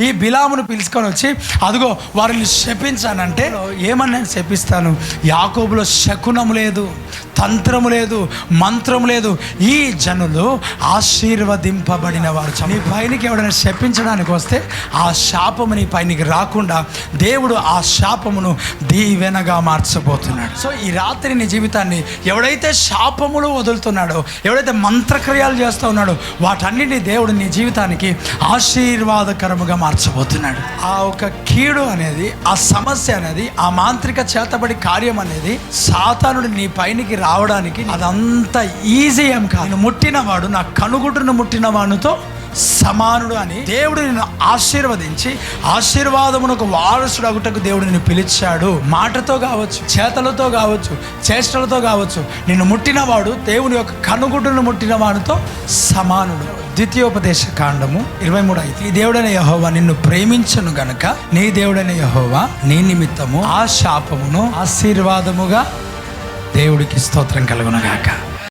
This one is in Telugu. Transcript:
ఈ బిలామును పిలుచుకొని వచ్చి అదిగో వారిని శపించానంటే ఏమని నేను శపిస్తాను. యాకోబులో శకునం లేదు. తంత్రము లేదు మంత్రము లేదు. ఈ జనులు ఆశీర్వదింపబడిన వారు నీ పైనకి ఎవడైనా శపించడానికి వస్తే ఆ శాపము నీ పైనకి రాకుండా దేవుడు ఆ శాపమును దీవెనగా మార్చబోతున్నాడు. సో ఈ రాత్రి నీ జీవితాన్ని ఎవడైతే శాపములు వదులుతున్నాడో ఎవడైతే మంత్రక్రియలు చేస్తూ ఉన్నాడో వాటన్నిటిని దేవుడు నీ జీవితానికి ఆశీర్వాదకరముగా మార్చబోతున్నాడు. ఆ ఒక కీడు అనేది ఆ సమస్య అనేది ఆ మాంత్రిక చేతబడి కార్యం అనేది సాతానుడు నీ పైనకి రావడానికి అదంత ఈజీ ఏం కాదు. నేను ముట్టినవాడు నా కనుగుడును ముట్టిన వాడితో సమానుడు అని దేవుడు నిన్ను ఆశీర్వదించి ఆశీర్వాదమునకు వారసుడు అగుటకు దేవుడు నిన్ను పిలిచాడు. మాటతో కావచ్చు చేతలతో కావచ్చు చేష్టలతో కావచ్చు నిన్ను ముట్టినవాడు దేవుని యొక్క కనుగుడ్డును ముట్టిన వాడితో సమానుడు. ద్వితీయోపదేశ కాండము ఇరవై మూడు అయితే ఈ దేవుడైన యహోవా నిన్ను ప్రేమించను గనక నీ దేవుడైన యహోవా నీ నిమిత్తము ఆ శాపమును ఆశీర్వాదముగా దేవుడికి స్తోత్రం కలుగునగాక.